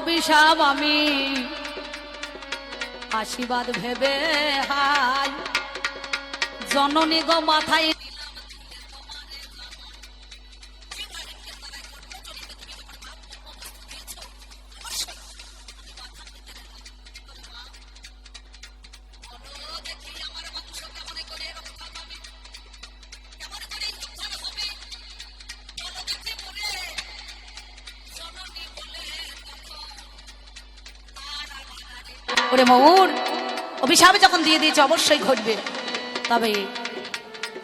অভিশাপ আমি। আশীর্বাদ ভেবে হাই জননী গো মাথায় ওরে মৌর অভিশাপ যখন দিয়ে দিয়েছে, অবশ্যই ঘটবে। তবে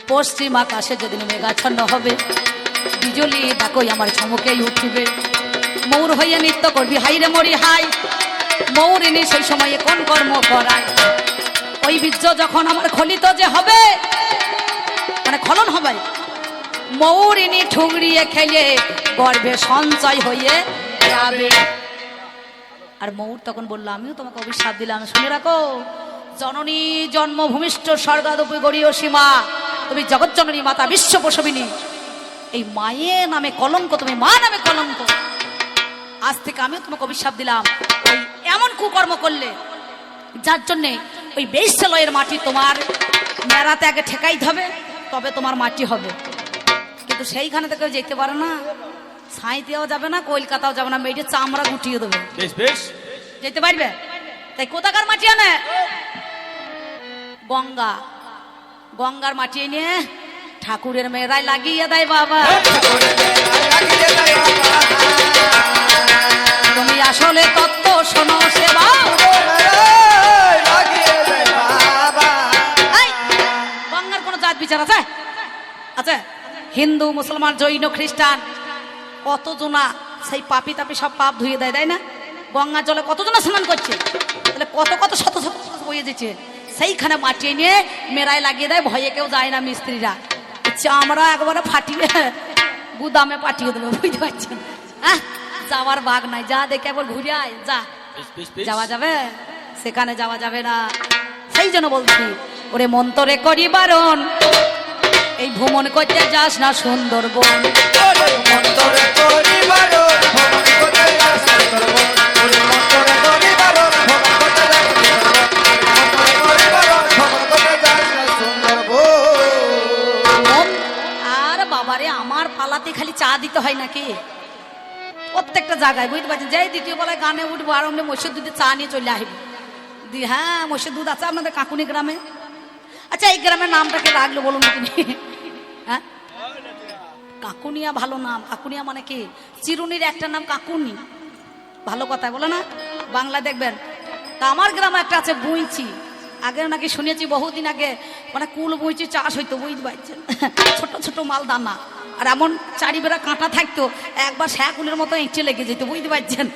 পশ্চিম আকাশে যেদিন মেঘাচ্ছন্ন হবে, বিজলি দেখোই আমার চমকেই উঠিবে। মৌর হইয়া নৃত্য করবি হাই রে মরি হাই। মৌর মৌরিনী সেই সময়ে কোন কর্ম করায়? ওই বীর্য যখন আমার খলিত যে হবে মানে খলন হবে মৌরিনী ঠুংরিয়ে খেলে গর্ভে সঞ্চয় হয়ে যাবে। আর মৌর তখন বলল, আমিও তোমাকে অভিশাপ দিলাম। শুনে রাখো, জননী জন্মভূমিষ্ঠ স্বর্গাদপি গড়ীয় সীমা। তুমি জগৎ জননী মাতা বিশ্ব প্রসবিনী এই মায়ের নামে কলঙ্ক, তুমি মা নামে কলঙ্ক। আজ থেকে আমিও তোমাকে অভিশাপ দিলাম। ওই এমন কুকর্ম করলে, যার জন্যে ওই বেশলয়ের মাটি তোমার মেরাতে আগে ঠেকাইতে হবে, তবে তোমার মাটি হবে। কিন্তু সেইখানে থেকে যেতে পারে না। সাঁইতেও যাবে না কলকাতাও যাবে না মেয়েটা চামড়া গুটিয়ে দেবে। বেশ বেশ। যেতে পারবে? তাই কোথাকার মাটি আনে? গঙ্গা। গঙ্গার মাটি এনে ঠাকুরের মেয়েরাই লাগিয়ে দেয় বাবা। তুমি আসলে তত্ত্ব শোনো সেবা। গঙ্গার কোনো জাত বিচার আছে? আছে? হিন্দু মুসলমান জৈন খ্রিস্টান। কতজনা সেই পাপি তাপি সব পাপ ধুয়ে দেয় তাই না? গঙ্গার জলে কতজনা স্নান করছে? তাহলে কত কত শত শত বয়ে যেছে। সেইখানে মাটিয়ে নিয়ে মেরাই লাগিয়ে দেয় ভয়ে কেউ যায় না মিস্ত্রিরা। চামড়া একবারে ফাটিয়ে গুদামে পাঠিয়ে দেবে বুঝতে পারছেন? হ্যাঁ যাওয়ার বাঘ নাই। যা দেখে একবার ঘুরে আয় যা। যাওয়া যাবে? সেখানে যাওয়া যাবে না। সেই জন্য বলছি ওরে মন্তরে করি বারণ এই ভ্রমণ করতে যাস না সুন্দরবন। আর বাবারে আমার পালাতে খালি চা দিতে হয় নাকি? প্রত্যেকটা জায়গায় বুঝতে পারছেন? যেই দ্বিতীয় বেলায় গানে উঠবো আর অমনি মসজিদ দুধে চা নিয়ে চলে আসবি। দি হ্যাঁ মসজিদ দুধ আছে আপনাদের কাকুনি গ্রামে। আচ্ছা এই গ্রামের নামটা কে রাখল বলুন তো তুমি হ্যাঁ? কাকুনিয়া ভালো নাম। কাকুনিয়া মানে কি? চিরুনির একটা নাম কাকুনি। ভালো কথা বলে না? বাংলা দেখবেন তা আমার গ্রামে একটা আছে বুইচি। আগে নাকি শুনেছি বহুদিন আগে মানে কুল বুইচি চাষ হইতো বুঝতে পারছেন? ছোট ছোট মাল দানা আর এমন চারি বেড়া কাঁটা থাকতো একবার শ্যাকুলের মতো ইচ্ছে লেগে যেত বুঝতে পারছেন?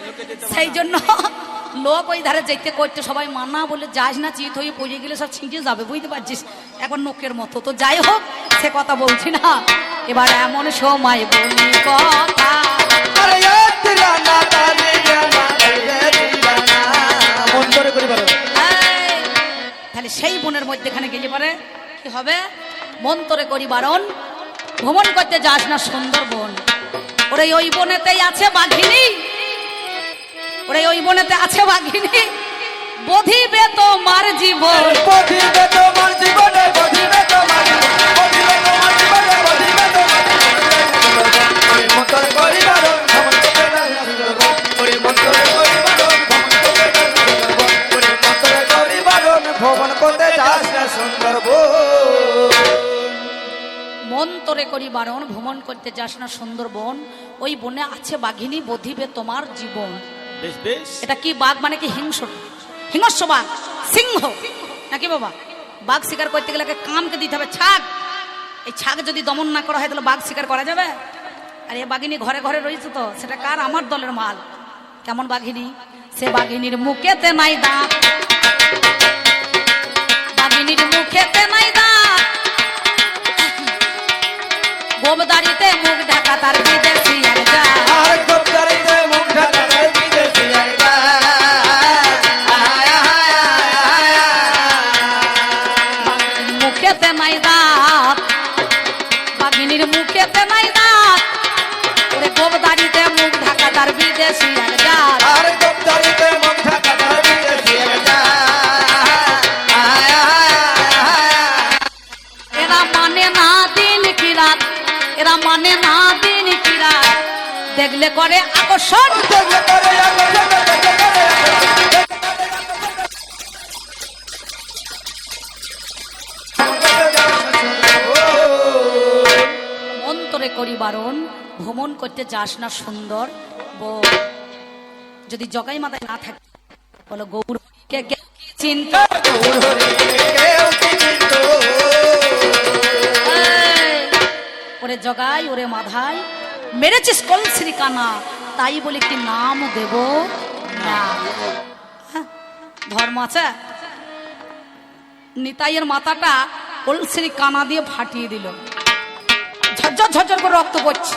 সেই জন্য লোক ওই ধারে যেতে করতে সবাই মানা বলে যাস না চিত হয়ে পড়ে গেলে সব ছিঁটে যাবে বুঝতে পারছিস? এখন নোকের মতো। তো যাই হোক সে কথা বলছি না। এবার এমন সময় বলি কথা। তাহলে সেই বনের মধ্যেখানে গেলে পরে কি হবে? মন্তরে করি বারণ। ভ্রমণ করতে যাস না সুন্দর বন ওরে ওই বনেতেই আছে বাঘিনী ওরে ওই বনেতে আছে বাঘিনী? বধিবে তোমার জীবন। ভ্রমণ করতে যাস না সুন্দরবন মন্তরে করি বারণ ভ্রমণ করতে যাস না সুন্দরবন। ওই বনে আছে বাঘিনী বধিবে তোমার জীবন। এটা কি বাঘ মানে কি হিংস হিংস্র বাঘ? সিংহ। নাকি বাবা? বাঘ শিকার করতে গেলে কামকে দিতে হবে, ছাগ। এই ছাগ যদি দমন না করা হয় তাহলে বাঘ শিকার করা যাবে? আর এ বাঘিনী ঘরে ঘরে রয়েছে তো, সেটা কার? আমার দলের মাল। কেমন বাঘিনী? সে বাঘিনীর মুখেতে নাই দাঁত বাঘিনীর মুখেতে নাই দাঁত গোবদারিতে মুখ ঢাকা তার এরা মানে না দিন মানে দেখলে করে আকর্ষণ। দেখলে করে। অন্তরে করি বারণ ভ্রমণ করতে যাস না সুন্দর। যদি জগাই মাথায় না থাকে বলো গৌর কে চিন্তা? ওরে জগাই ওরে মাধাই মেরেছিস কলশ্রী কানা তাই বলে কি নাম দেব? না। হ্যাঁ, ধর্ম আছে। নিতাইয়ের মাথাটা কলশ্রী কানা দিয়ে ফাটিয়ে দিল। ঝরঝর ঝরঝর করে রক্ত পড়ছে।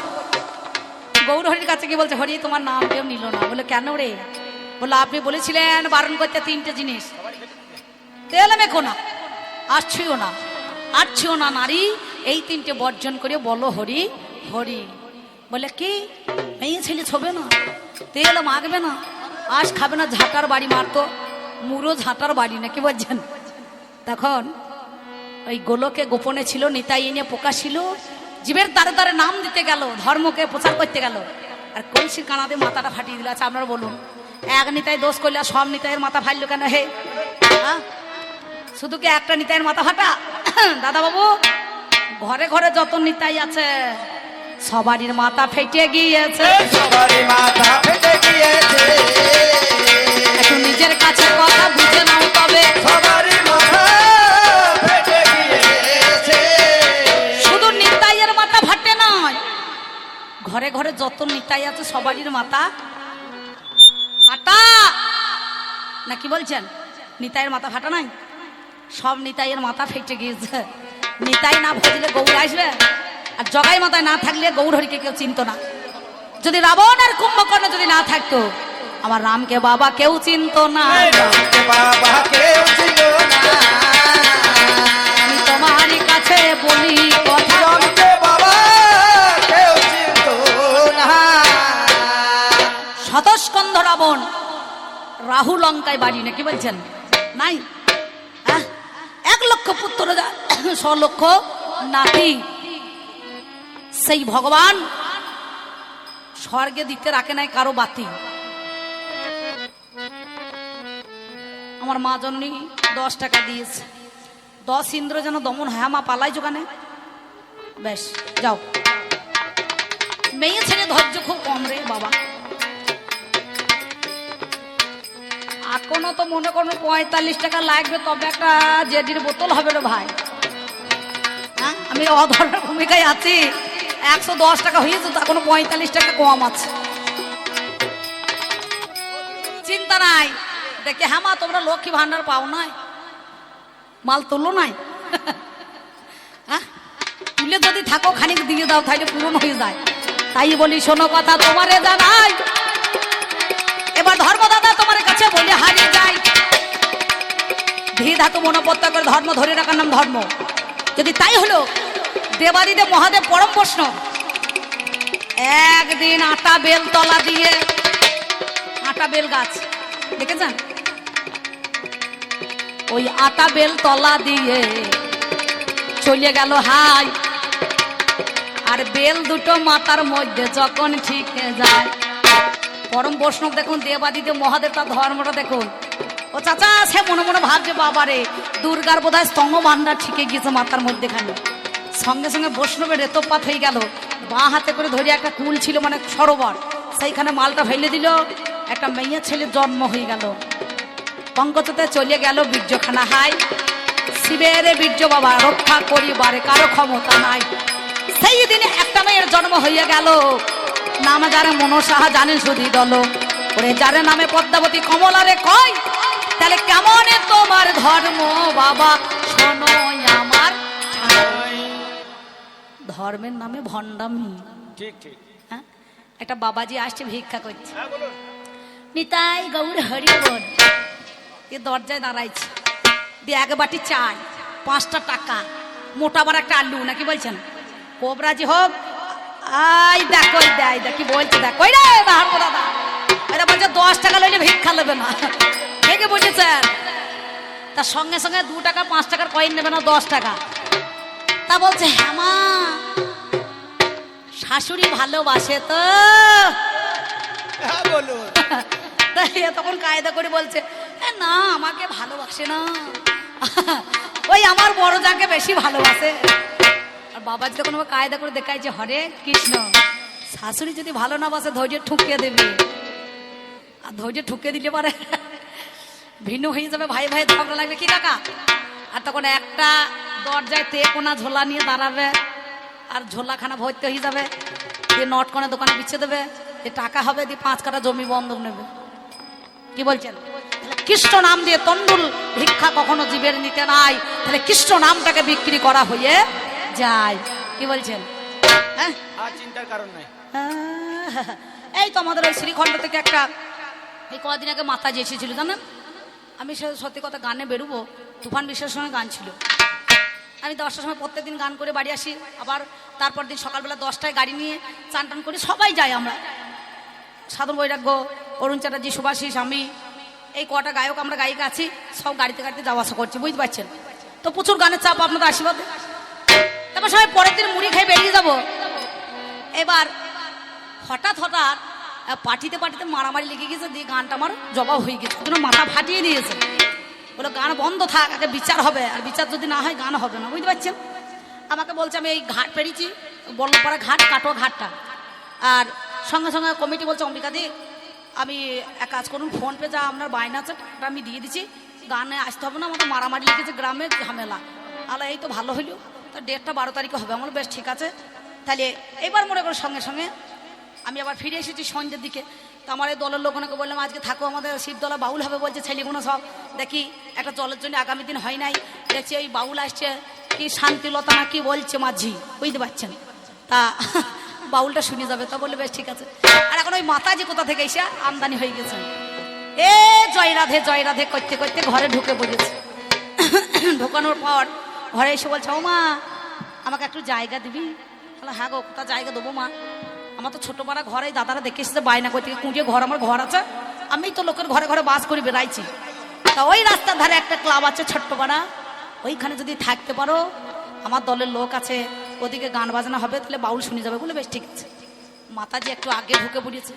গৌর হরির কাছে কি বলছে, হরি, তোমার নাম কেউ নিল না। বলে, কেন রে? বলে, আপনি বলেছিলেন বারণ করতে তিনটে জিনিস। তেল মেখো না আসছিও না আসছিও না নারী। এই তিনটে বর্জন করে বলো, হরি হরি। বলে, কি? মেয়ে ছেলে ছবে না, তেল মাখবে না, আশ খাবে না, ঝাঁটার বাড়ি মারতো, মুড়ো ঝাঁটার বাড়ি না কি বলছেন? তখন ওই গোলকে গোপনে ছিল, নিতাই এনে প্রকাশিল জীবের দ্বারে দ্বারে নাম দিতে গেল ধর্মকে প্রচার করতে গেল। আর কলসির কানাতে মাথাটা ফাটিয়ে দিল। আচ্ছা আপনারা বলুন এক নিতাই দোষ করলে সব নিতাইয়ের মাথা ফাটলো কেন হে? শুধু কি একটা নিতাইয়ের মাথা ফাটা? দাদা বাবু ঘরে ঘরে যত নিতাই আছে সবারই মাথা ফেটে গিয়েছে। সবারই মাথা ফেটে গিয়েছে। নিজের কাছে কথা বুঝে নাও তবে। ঘরে ঘরে যত নিতাই আছে সবারই মাথা ফাটা! না কি বলছেন? নিতাইয়ের মাথা ফাটা নাই? সব নিতাইয়ের মাথা ফেটে গিয়েছে। নিতাই না ভজলে গৌর আসবে? আর জগাই মাথায় না থাকলে গৌর হরিকে কেউ চিনতো না। যদি রাবণ আর কুম্ভকর্ণ যদি না থাকতো আমার রামকে বাবা কেউ চিনতো না। বাবা কেউ ছিল না। আমি তোমারই কাছে বলি রাহু লঙ্কায় বাড়ি নাকি বলছেন? নাই? আহ, এক লক্ষ পুত্র ছ লক্ষ নাতি। সেই ভগবান স্বর্গে দিতে রাখে নাই কারও বাতি। আমার মা জননী দশ টাকা দিয়েছে। দশ ইন্দ্র যেন দমন হ্যাঁ মা পালাই যোগানে বেশ যাও। মেয়ে ছেলে ধৈর্য খুব কম রে বাবা। এখনও তো মনে করো পঁয়তাল্লিশ টাকা লাগবে, তবে একটা জেডির বোতল হবে রে ভাই। হ্যাঁ? আমি অধর্মের ভূমিকায় আছি। একশো দশ টাকা হয়েছে, তো এখনও পঁয়তাল্লিশ টাকা কম আছে। চিন্তা নাই। দেখে হ্যাঁ মা, তোমরা লক্ষ্মী ভান্ডার পাও নাই? মাল তুলো নাই? হ্যাঁ? তুলে যদি থাকো, খানিক দিয়ে দাও তাহলে পূরণ হয়ে যায়। তাই বলি, শোনো কথা তোমারে জানাই। এবার ধর্মদাদা বলে হারিয়ে যায় ধী ধাতু মনোপত্তা করে ধর্ম ধরে রাখার নাম ধর্ম। যদি তাই হলো মহাদেব পরম একদিন আটা বেল তলা দিয়ে, আটা বেল গাছ, দেখেছেন? ওই আটা বেল তলা দিয়ে চলে গেল হাই। আর বেল দুটো মাথার মধ্যে যখন ঠিক যায় পরম বৈষ্ণব দেখুন দেবাদিতে মহাদেব তার ধর্মটা দেখুন। ও চাচা, সে মনে মনে ভাবছে, বাবারে, দুর্গার বোধহয় স্তম্ভ ভান্ডার ঠিকে গিয়েছে মাথার মধ্যেখানে। সঙ্গে সঙ্গে বৈষ্ণবের রেতপাত হয়ে গেল। বাঁ হাতে করে ধরে একটা কুল ছিল মানে সরোবর। সেইখানে মালটা ফেলে দিল। একটা মেয়ে ছেলে জন্ম হয়ে গেল। পঙ্কজতে চলে গেল বীর্যখানা হাই। শিবের বীর্য বাবা, রক্ষা করিবারে কারও ক্ষমতা নাই। সেই দিনে একটা মেয়ের জন্ম হইয়া গেল। নাম যারে মনসাহা জানেন শুধু দল। ওরে যারে নামে পদ্মাবতী কমলারে কয় তাহলে কেমন তোমার ধর্ম বাবা? শোনো আমার ধর্মের নামে ভণ্ডামি। ঠিক ঠিক। হ্যাঁ? একটা বাবাজি আসছে ভিক্ষা করছে। নিতাই গৌর হরি বল। এ দরজায় দাঁড়াইছে। দিয়ে এক বাটি চাই পাঁচটা টাকা মোটা বার একটা আলু নাকি বলছেন? কোবরাজি হোক আই দেখো এই দেখ দেখ কি বলছে দেখ। ওই রে বাহার দাদা। এটা বলছে দশ টাকা লইলে ভিক্ষা নেবে না ঠিকই বুঝেছেন তার সঙ্গে সঙ্গে দু টাকা পাঁচ টাকার কয়েন নেবে না দশ টাকা। তা বলছে হ্যাঁ মা শাশুড়ি ভালোবাসে তো। হ্যাঁ এ তখন কায়দা করে বলছে "এ না আমাকে ভালোবাসে না। ওই আমার বড় যাকে বেশি ভালোবাসে। আর বাবা যদি কোনো কায়দা করে দেখায় যে হরে কৃষ্ণ, শাশুড়ি যদি ভালো না বাসে ধৈর্য ঠুকিয়ে দেবে। আর ধৈর্য ঠুকিয়ে দিলে পারে ভিন্ন হয়ে যাবে, ভাই ভাই ঝগড়া লাগবে। কি কাকা আর তখন একটা দরজায় তে কোনা ঝোলা নিয়ে দাঁড়াবে, আর ঝোলাখানা ভর্তি হয়ে যাবে। দিয়ে নট কোনা দোকানে বিচ্ছে দেবে। যে টাকা হবে, দিয়ে পাঁচ কাটা জমি বন্ধক নেবে। কি বলছেন? কৃষ্ণ নাম দিয়ে তন্ডুল ভিক্ষা কখনো জীবের নিতে নাই। তাহলে কৃষ্ণ নামটাকে বিক্রি করা হয়ে যায়। কি বলছেন? হ্যাঁ? আর চিন্তার কারণ নাই। এই তো আমাদের ওই শ্রীখণ্ড থেকে একটা এই কদিন আগে মাথা যে এসেছিল জানেন? আমি সে সত্যি কথা গানে বেরোবো তুফান বিশ্বের সঙ্গে গান ছিল। আমি দশটার সময় প্রত্যেকদিন গান করে বাড়ি আসি আবার তারপর দিন সকালবেলা দশটায় গাড়ি নিয়ে চান টান করে সবাই যাই আমরা। সাধন বৈরাগ্য অরুণ চ্যাটার্জি সুভাষিস আমি এই কটা গায়ক আমরা গায়িকা আছি সব গাড়িতে গাড়িতে যাওয়া আসা করছি বুঝতে পারছেন? তো প্রচুর গানের চাপ আপনাদের আশীর্বাদ। তারপর সবাই পরের দিন মুড়ি খেয়ে বেরিয়ে যাব। এবার হঠাৎ হঠাৎ পার্টিতে পার্টিতে মারামারি লেগে গেছে, দিয়ে গানটা আমার জবাব হয়ে গেছে। জন্য মাথা ফাটিয়ে দিয়েছে। বলে, গান বন্ধ থাক, আগে বিচার হবে, আর বিচার যদি না হয়, গান হবে না। বুঝতে পারছেন? আমাকে বলছে, আমি এই ঘাট পেরিয়েছি বল্লপাড়া ঘাট কাটো ঘাটটা। আর সঙ্গে সঙ্গে কমিটি বলছে অম্বিকাদি আমি এক কাজ করুন ফোন পে যা আপনার বায়না আছে আমি দিয়ে দিচ্ছি। গানে আসতে হবে না, আমাদের মারামারি লেগেছে গ্রামে, ঝামেলা। আলা এই তো ভালো হইল। তো ডেটটা বারো তারিখে হবে। আমার বেশ, ঠিক আছে। তাহলে এবার মনে করো সঙ্গে সঙ্গে আমি আবার ফিরে এসেছি সন্ধ্যের দিকে। তো আমার এই দলের লোকনাকে বললাম, আজকে থাকো, আমাদের শিবদলা বাউল হবে বলছে ছেলেগুলো সব। দেখি, একটা দলের জন্য আগামী দিন হয় নাই। দেখছি ওই বাউল আসছে, কি শান্তিলতা কি বলছে মাঝি, বুঝতে পারছেন? তা বাউলটা শুনে যাবে। তা বললে, বেশ, ঠিক আছে। আর এখন ওই মাতাজি কোথা থেকে এসে আমদানি হয়ে গেছে? এ জয় রাধে জয় রাধে, করতে করতে ঘরে ঢুকে পড়েছে। ঢোকানোর পর ঘরে এসে বলছে ও মা আমাকে একটু জায়গা দিবি? তাহলে হ্যাঁ গো কোথা জায়গা দেবো মা? আমার তো ছোট পাড়া ঘরে দাদারা দেখে এসেছে, বায়না করতে কুঁড়িয়ে ঘর আমার ঘর আছে। আমি তো লোকের ঘরে ঘরে বাস করে, বেড়াইছি। তা ওই রাস্তার ধারে একটা ক্লাব আছে ছোট্ট ওইখানে যদি থাকতে পারো, আমার দলের লোক আছে, ওদিকে গান বাজনা হবে, তাহলে বাউল শুনে যাবে বলে বেশ ঠিক আছে। মাতাজি একটু আগে ঢুকে পড়েছে।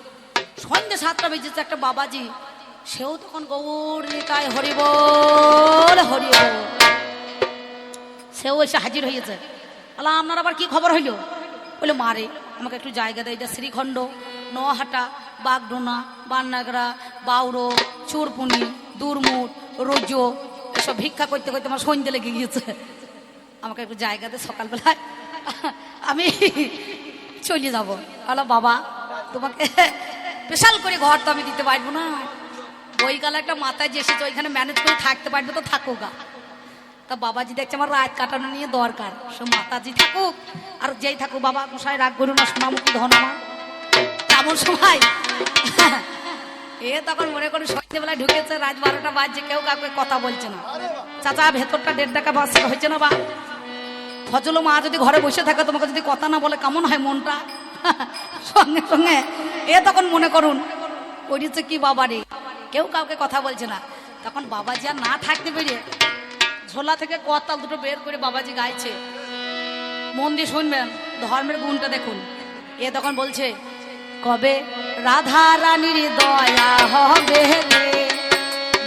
সন্ধ্যে সাতটা বেজেছে, একটা বাবাজি, সেও তখন গৌর নিতাই হরিবল হরিবল। সেও এসে হাজির হয়েছে। আল্লাহ, আপনার আবার কি খবর হইল? বলে মারে আমাকে একটু জায়গা দেয়, এটা শ্রীখণ্ড, নোয়াহাটা, বাগডোনা, বান্নাগড়া বাউরো চুরপুনি দুরমুট রোজো, এসব ভিক্ষা করতে করতে আমার সন্ধ্যে লেগে গিয়েছে। আমাকে একটু জায়গা দেয় সকালবেলায়। আমি চলে যাব। আলো বাবা, তোমাকে স্পেশাল করে ঘর তো আমি দিতে পারব না। ওই গালে একটা মাথায় যে এসেছে, ওইখানে ম্যানেজ করে থাকতে পারবে তো থাকো গা। তা বাবাজি দেখছে, আমার রাত কাটানো নিয়ে দরকার। সে মাতাজি থাকুক, আর যেই থাকুক, বাবা মশাই রাগ করুন না, সোনামুখী ধন আমার। তেমন সময় এ তখন মনে করি সন্ধ্যেবেলায় ঢুকেছে, রাত বারোটা বাজছে, কেউ কাউকে কথা বলছে না। চাচা, ভেতরটা দেড় টাকা বাস হয়েছে না বা? ফজল মা যদি ঘরে বসে থাকে, তোমাকে যদি কথা না বলে, কেমন হয় মনটা? সঙ্গে সঙ্গে, এ তখন মনে করুন, করিছে কি বাবারে? কেউ কাউকে কথা বলছে না। তখন বাবাজি আর না থাকতে পেরে ঝোলা থেকে কতাল দুটো বের করে বাবাজি গাইছে। মন দিয়ে শুনবেন ধর্মের গুণটা দেখুন। এ তখন বলছে কবে রাধা রানীর দয়া হবে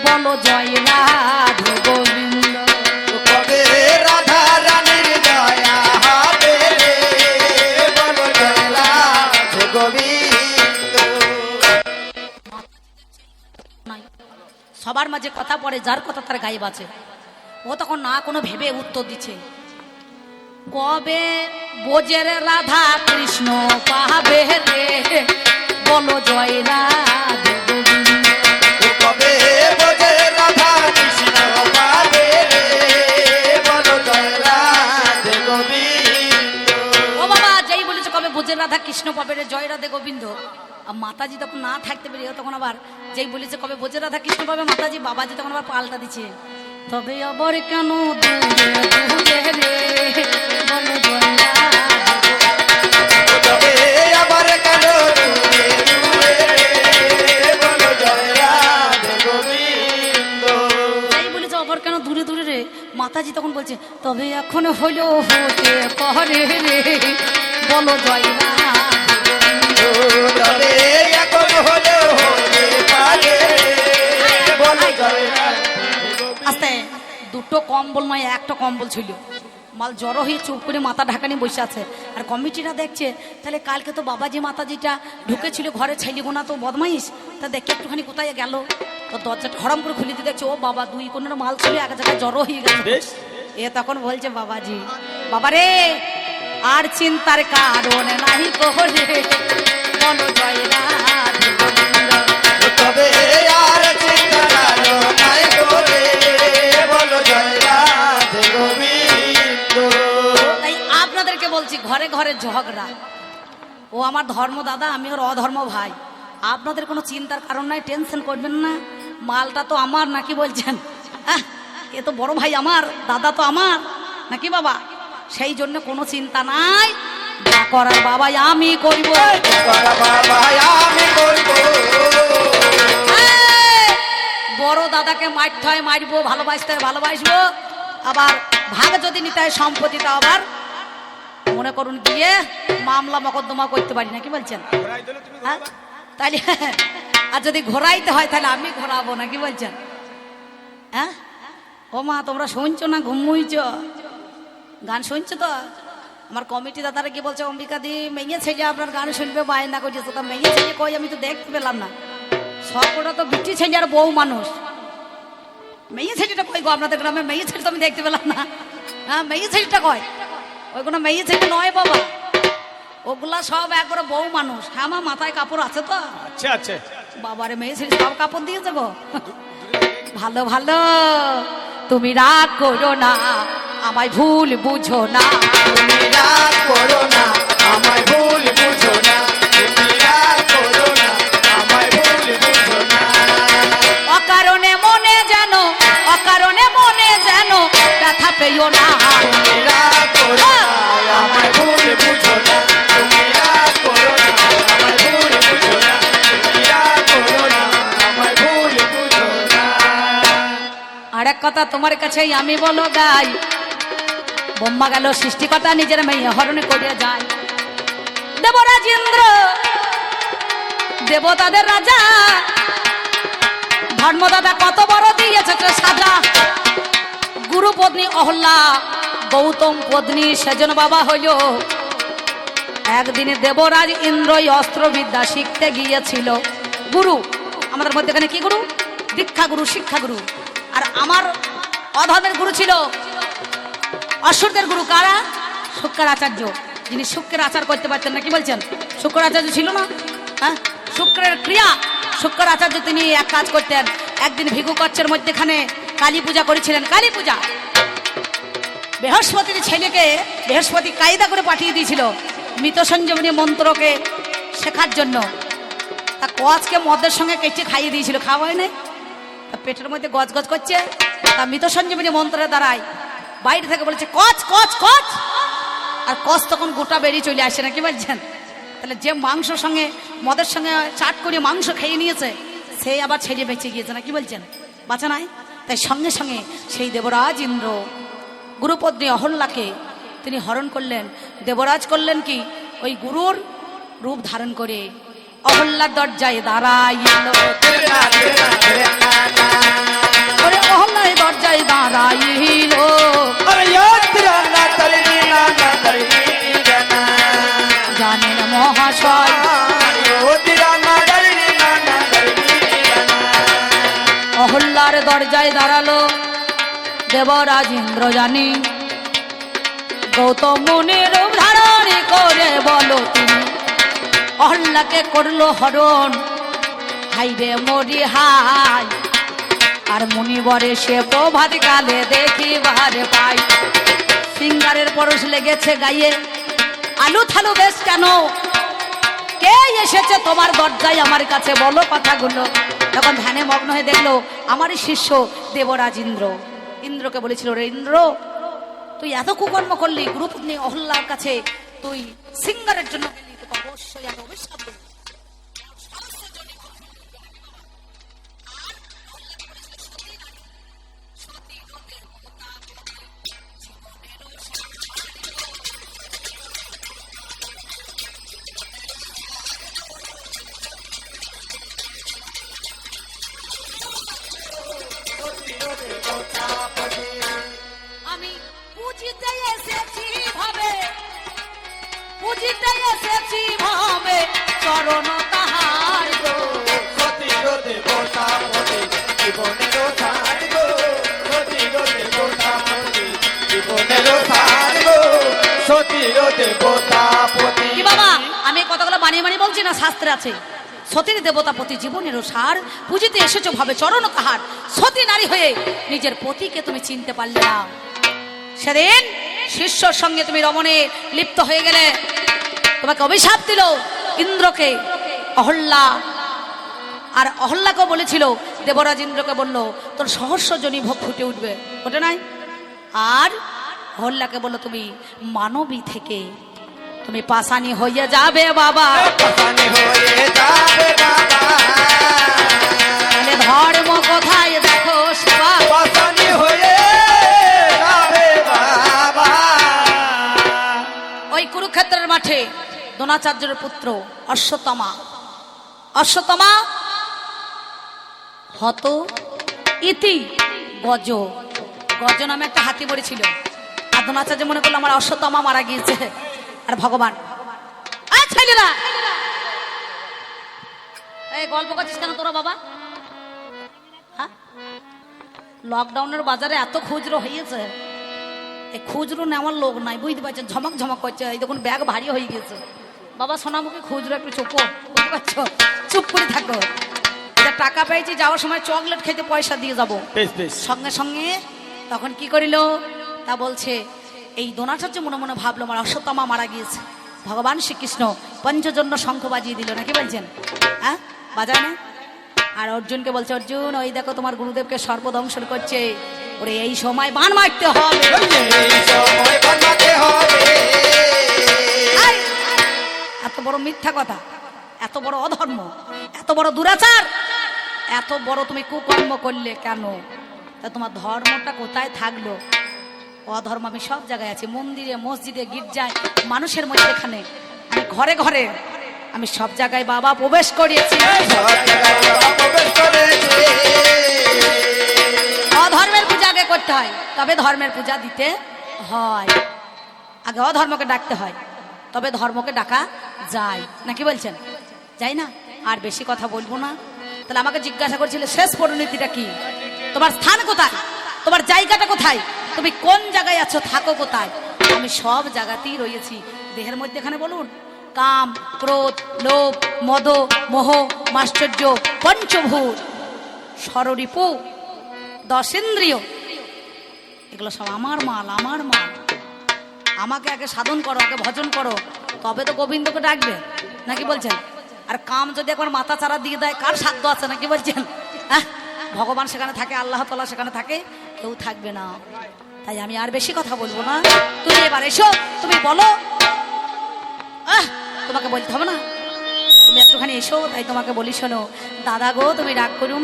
বলো জয় রাধে গোবিন্দ। কবে রাধা রানীর দয়া হবে বলো জয় রাধে গোবিন্দ। সবার মাঝে কথা পড়ে যার কথা তার গায়ে বাঁচে ও তখন না কোনো ভেবে উত্তর দিচ্ছে। কবে বোজের রাধা কৃষ্ণ পাবে রে? বলো জয় রাধে কবে বোঝে রাধা কৃষ্ণ পাবে রে? বলো জয় রাধে গোবিন্দ। ও বাবা যেই বলেছে কবে বোঝের রাধা কৃষ্ণ পাবে রে জয় রাধে গোবিন্দ। আর মাতাজি তখন না থাকতে পেরে ও তখন আবার যেই বলেছে কবে বোঝের রাধা কৃষ্ণ পাবে মাতাজি বাবাজি তখন আবার পাল্টা দিচ্ছে। তবে আবার কেন রে আবার কেন তাই আবার কেন দূরে দূরে রে? মাতাজি তখন বলছে তবে এখন হলো হতে পারে রে বলো জয়া তবে এখন হলো হতে পারে বলো দুটো কম্বল নয় একটা কম্বল ছিল। মাল জড়ো হয়ে চুপ করে মাথা ঢাকানি বসে আছে। আর কমিটিরা দেখছে তাহলে কালকে তো বাবাজি মাতাজিটা ঢুকেছিল ঘরে ছেলে গোনা তো বদমাইশ। তা দেখে একটুখানি কোথায় গেল? তো দরজাটা হরাম করে খুলে দিয়ে দেখছে ও বাবা দুই কোনের মাল ছিল এক জায়গায় জড়ো হয়ে গেছে। এ তখন বলছে বাবাজি বাবা রে আর চিন্তার কারণ নাহি কোহরে। তবে বলছি ঘরে ঘরে ঝগড়া। ও আমার ধর্ম দাদা আমি ওর অধর্ম ভাই। আপনাদের কোনো চিন্তার কারণ নাই টেনশন করবেন না। মালটা তো আমার নাকি বলছেন? এ তো বড় ভাই আমার দাদা তো আমার। নাকি বাবা? সেই জন্য কোনো চিন্তা নাই। করার বাবাই আমি করব। বড় দাদাকে মারতে হয় মারবো ভালোবাসতে হয় ভালোবাসবো। আবার ভাগ যদি নিতে হয় সম্পত্তিটা আবার মনে করুন গিয়ে মামলা মকদ্দমা করতে পারি না কি বলছেন? হ্যাঁ? তাহলে আর যদি ঘোরাইতে হয় তাহলে আমি ঘোরাবো না কি বলছেন? হ্যাঁ? ও মা তোমরা শুনছো না? ঘুমুইছ। গান শুনছো তো? আমার কমিটি দাদারা কি বলছে অম্বিকা দি মেয়ে ছেলে আপনার গান শুনবে বায়না করছে। তো মেয়ে ছেলে কই আমি তো দেখতে পেলাম না। সবকটা তো বিটি ছেলে আর বউ মানুষ। মেয়ে ছেলেটা কই গো আপনাদের গ্রামে? মেয়ে ছেলে তো আমি দেখতে পেলাম না। হ্যাঁ মেয়ে ছেলেটা কয়? ওই কোনো মেয়ে ছেলে নয় বাবা। ওগুলা সব একবারে বউ মানুষ। হ্যাঁ মাথায় কাপড় আছে তো? আচ্ছা আচ্ছা। বাবারে মেয়ে ছেলে সব কাপড় দিয়ে দেবো ভালো ভালো। তুমি রাগ করো না আমায় ভুল বুঝো না। তুমি রাগ করো না আমায় ভুল বুঝো না। আর কথা তোমার কাছেই আমি বলো গাই, বোম্মা গেল সৃষ্টিকর্তা, নিজের মেয়ে হরণে করিয়া যায়। দেবরাজ ইন্দ্র দেবতাদের রাজা, ধর্মদাদা কত বড় দিয়েছে সাজা। গুরু পত্নী অহল্লা, গৌতম পত্নী সেজন বাবা হইল। একদিনে দেবরাজ ইন্দ্রই অস্ত্রবিদ্যা শিখতে গিয়েছিল। গুরু, আমাদের মধ্যে এখানে কি গুরু? দীক্ষা গুরু, শিক্ষা গুরু। আর আমার অধর্মের গুরু ছিল অসুরদের গুরু, কারা? শুক্র আচার্য যিনি শুক্রের আচার করতে পারতেন না, কি বলছেন? শুক্র আচার্য ছিল না? হ্যাঁ? শুক্রের ক্রিয়া শুক্র আচার্য তিনি এক কাজ করতেন। একদিন ভিগু কচ্ছের মধ্যেখানে কালী পূজা করেছিলেন, কালী পূজা। বৃহস্পতির ছেলেকে বৃহস্পতি কায়দা করে পাঠিয়ে দিয়েছিল মৃত সঞ্জীবনী মন্ত্রকে শেখার জন্য। তা কচকে মদের সঙ্গে কেটে খাইয়ে দিয়েছিল, খাওয়া হয় নাই তা পেটের মধ্যে গজ গজ করছে, তা মৃত সঞ্জীবনী মন্ত্রের দ্বারাই বাইরে থেকে বলেছে, কচ কচ কচ! আর কচ তখন গোটা বেরিয়ে চলে আসে না কি বলছেন? তাহলে যে মাংসর সঙ্গে, মদের সঙ্গে চাট করে মাংস খেয়ে নিয়েছে, সে আবার ছেড়ে বেঁচে গিয়েছে না কি বলছেন? বাঁচা নাই? তাই সঙ্গে সঙ্গে সেই দেবরাজ ইন্দ্র গুরুপদ্মী অহল্লাকে তিনি হরণ করলেন। দেবরাজ করলেন কি? ওই গুরুর রূপ ধারণ করে। অহল্লার দরজায় দাঁড়াইল অহল্লার দরজায় দাঁড়াইল জানেন মহাশয় অহল্লার দরজায় দাঁড়াল দেবরাজ ইন্দ্র জানি। গৌতম মুনির ধারণ করে বলো তিনি অহল্লাকে করল হরণ। হাইরে মরি হাই। আর মুনিবরে সে প্রভাত কালে দেখিবার পাই। সিঙ্গারের পরশ লেগেছে গায়ে আলু থালু বেশ কেন? কে এসেছে তোমার দরজায় আমার কাছে? বলো কথাগুলো। তখন ধ্যানে মগ্ন হয়ে দেখল, আমারই শিষ্য দেবরাজ ইন্দ্র। ইন্দ্রকে বলেছিল, রে ইন্দ্র, তুই এত কুকর্ম করলি, গুরুপত্নী অহল্লার কাছে তুই সিঙ্গারের জন্য অবশ্যই আমি অভিশাপ না শাস্ত্রে আছে, সতীর দেবতা পতি জীবনেরও সার, পুজিতে এসেছ ভাবে চরণ তাহার সতী নারী হয়ে নিজের পতিকে তুমি চিনতে পারলে না। সেদিন শিষ্যর সঙ্গে তুমি রমণে লিপ্ত হয়ে গেলে, তোমাকে অভিশাপ দিল ইন্দ্রকে অহল্যা আর অহল্যাকে বলেছিল, দেবরাজ ইন্দ্রকে বলল, তোর সহস্র জনী ভোগ ফুটে উঠবে। ওটা নাই? আর অহল্যাকে বলল, তুমি মানবী থেকে তুমি পাশানি হইয়া যাবে বাবা। পাশানি হয়ে যাবে বাবা। তাহলে ধর্ম কোথায় দেখো সেবা। পাশানি হয়ে যাবে বাবা। ওই কুরুক্ষেত্রের মাঠে দ্রোণাচার্যের পুত্র অশ্বতমা অশ্বতমা হত ইতি গজ। গজ নামে একটা হাতি পড়েছিল আর দ্রোণাচার্য মনে করল আমার অশ্বত্থমা মারা গিয়েছে। আর ভগবান। ছেলেরা! এই গল্প করছিস কেন তোরা বাবা? হ্যাঁ? লকডাউনের বাজারে এত খুচরো হয়েছে। এই খুচরো নেওয়ার লোক নাই বুঝতে পারছেন? ঝমক ঝমক করছে। এই দেখুন ব্যাগ ভারী হয়ে গেছে। বাবা সোনামুখী খুচরো একটু চোপো। বুঝতে পারছ? চুপ করে থাকো। এটা টাকা পেয়েছি যাওয়ার সময় চকলেট খেতে পয়সা দিয়ে যাব। সঙ্গে সঙ্গে তখন কি করিল? তা বলছে এই দোনাচার্য মনে মনে ভাবলো আমার অশ্বত্থমা মারা গিয়েছে। ভগবান শ্রীকৃষ্ণ পঞ্চজন্য শঙ্খ বাজিয়ে দিল নাকি বলছেন? হ্যাঁ? বাজায় না আর অর্জুনকে বলছে অর্জুন ওই দেখো তোমার গুরুদেবকে সর্বদংশন করছে। ওরে এই সময় বান মারতে হবে! এত বড় মিথ্যা কথা এত বড় অধর্ম এত বড় দুরাচার এত বড় তুমি কুকর্ম করলে কেন? তা তোমার ধর্মটা কোথায় থাকল? অধর্ম আমি সব জায়গায় আছি, মন্দিরে, মসজিদে, গির্জায়, মানুষের মধ্যে এখানে। আমি ঘরে ঘরে, আমি সব জায়গায় বাবা প্রবেশ করিয়েছি অধর্মের পূজা আগে করতে হয়, তবে ধর্মের পূজা দিতে হয়। আগে অধর্মকে ডাকতে হয়, তবে ধর্মকে ডাকা যায়। নাকি বলছেন? যাই না, আর বেশি কথা বলব না। তাহলে আমাকে জিজ্ঞাসা করছিলে, শেষ পরিণতিটা কি? তোমার স্থান কোথায়? তোমার জায়গাটা কোথায়? তুমি কোন জায়গায় আছো থাকো কোথায়? আমি সব জায়গাতেই রয়েছি। দেহের মধ্যে এখানে বলুন কাম ক্রোধ লোভ মদ মোহ মাশ্চর্য পঞ্চভূত ষড়রিপু দশেন্দ্রিয়। এগুলো সব আমার মাল আমার মাল। আমাকে আগে সাধন করো আগে ভজন করো। তবে তো গোবিন্দকে ডাকবে নাকি বলছেন? আর কাম যদি একবার মাথা চারা দিয়ে দেয় কার সাধ্য আছে নাকি বলছেন? আহ, ভগবান সেখানে থাকে আল্লাহ তালা সেখানে থাকে। কেউ থাকবে না। তাই আমি আর বেশি কথা বলব না। তুমি এবার এসো, তুমি বলো। তোমাকে বলতে হবে না। তুমি একটুখানি এসো, তাই তোমাকে বলি শোনো। দাদা গো, তুমি রাগ করুন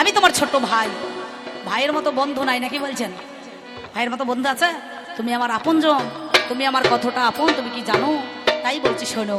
আমি তোমার ছোট ভাই। ভাইয়ের মতো বন্ধু নাই নাকি বলছেন? ভাইয়ের মতো বন্ধু আছে? তুমি আমার আপনজন। তুমি আমার কতটা আপন, তুমি কি জানো? তাই বলছি শোনো।